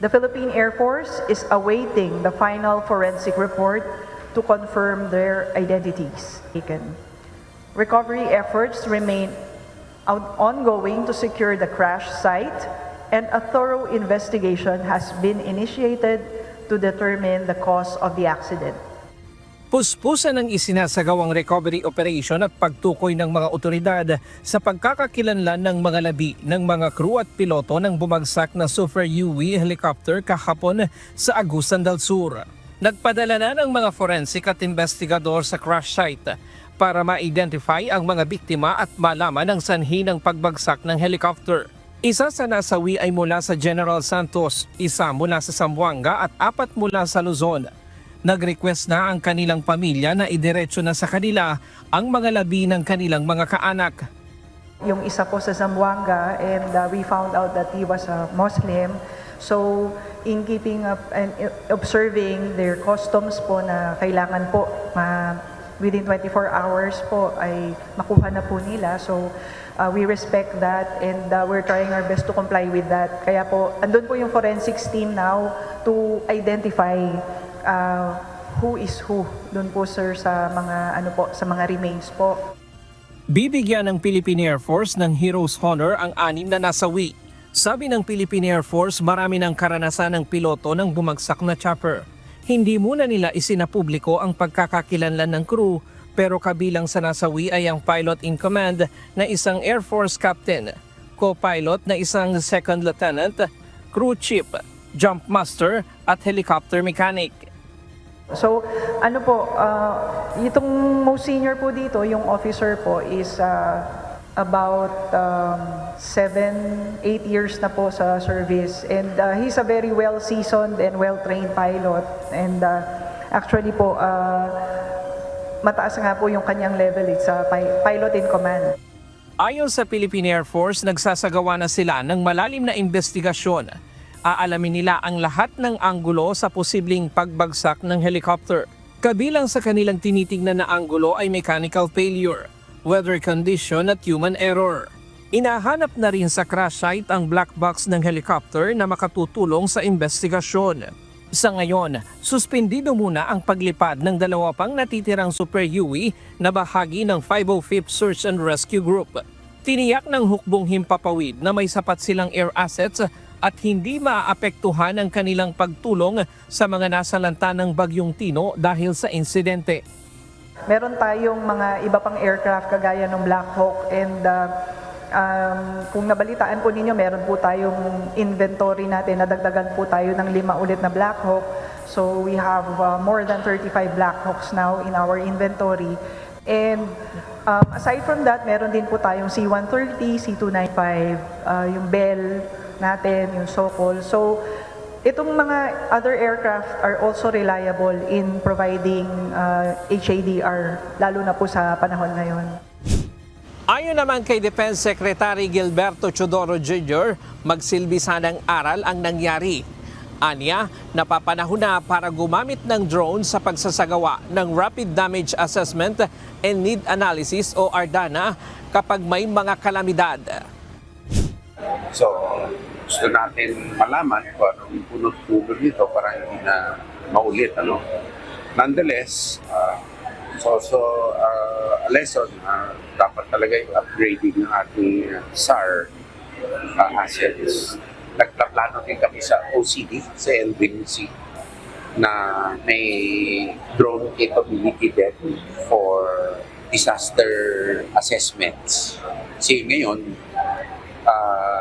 The Philippine Air Force is awaiting the final forensic report to confirm their identities taken. Recovery efforts remain ongoing to secure the crash site, and a thorough investigation has been initiated to determine the cause of the accident. Puspusan ang isinasagawang recovery operation at pagtukoy ng mga otoridad sa pagkakakilanlan ng mga labi ng mga crew at piloto ng bumagsak na Super UV helicopter kahapon sa Agusan del Sur. Nagpadala na ng mga forensic at investigador sa crash site para ma-identify ang mga biktima at malaman ang sanhi ng pagbagsak ng helicopter. Isa sa nasawi ay mula sa General Santos, isa mula sa Zamboanga at apat mula sa Luzon. Nag-request na ang kanilang pamilya na idiretso na sa kanila ang mga labi ng kanilang mga kaanak. Yung isa po sa Zamboanga and uh, we found out that he was a Muslim. So in keeping up and observing their customs po na kailangan po ma, within 24 hours po ay makuha na po nila. So uh, we respect that and uh, we're trying our best to comply with that. Kaya po andun po yung forensics team now to identify uh, who is who doon po sir sa mga ano po sa mga remains po. Bibigyan ng Philippine Air Force ng Hero's Honor ang anim na nasawi. Sabi ng Philippine Air Force marami ng karanasan ng piloto ng bumagsak na chopper. Hindi muna nila isinapubliko ang pagkakakilanlan ng crew pero kabilang sa nasawi ay ang pilot in command na isang Air Force captain, co-pilot na isang second lieutenant, crew chief, jump master at helicopter mechanic. So, ano po, uh, itong most senior po dito, yung officer po is uh, about um, seven, eight years na po sa service. And uh, he's a very well-seasoned and well-trained pilot. And uh, actually po, uh, mataas nga po yung kanyang level. It's a pi- pilot in command. Ayon sa Philippine Air Force, nagsasagawa na sila ng malalim na investigasyon. Aalamin nila ang lahat ng anggulo sa posibleng pagbagsak ng helicopter. Kabilang sa kanilang tinitingnan na anggulo ay mechanical failure, weather condition at human error. Inahanap na rin sa crash site ang black box ng helicopter na makatutulong sa investigasyon. Sa ngayon, suspendido muna ang paglipad ng dalawa pang natitirang Super UE na bahagi ng 505th Search and Rescue Group. Tiniyak ng hukbong himpapawid na may sapat silang air assets at hindi maaapektuhan ang kanilang pagtulong sa mga nasalanta ng Bagyong Tino dahil sa insidente. Meron tayong mga iba pang aircraft kagaya ng Black Hawk and uh, um, kung nabalitaan po ninyo, meron po tayong inventory natin, nadagdagan po tayo ng lima ulit na Black Hawk. So we have uh, more than 35 Black Hawks now in our inventory. And um, aside from that, meron din po tayong C-130, C-295, uh, yung Bell natin, yung Sokol. So Itong mga other aircraft are also reliable in providing uh, HADR, lalo na po sa panahon ngayon. Ayon naman kay Defense Secretary Gilberto Chodoro Jr., magsilbi sanang aral ang nangyari. Anya, napapanahon na para gumamit ng drone sa pagsasagawa ng Rapid Damage Assessment and Need Analysis o RDANA kapag may mga kalamidad. So, gusto natin malaman kung anong punot-pulo nito para hindi na maulit. Ano? Nonetheless, uh, it's also uh, a lesson na dapat talaga yung upgrading ng ating uh, SAR uh, assets. Nagpaplano din kami sa OCD, sa NBNC, na may drone capability din for disaster assessments. Kasi ngayon,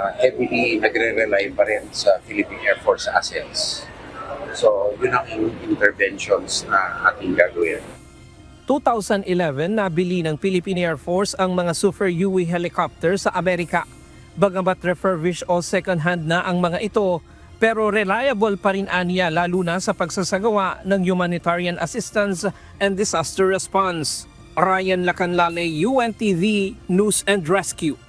uh, heavily nagre-rely pa rin sa Philippine Air Force assets. So, yun ang interventions na ating gagawin. 2011 nabili ng Philippine Air Force ang mga Super UE helicopter sa Amerika. Bagamat refurbished o second-hand na ang mga ito, pero reliable pa rin aniya lalo na sa pagsasagawa ng humanitarian assistance and disaster response. Ryan Lacanlale, UNTV News and Rescue.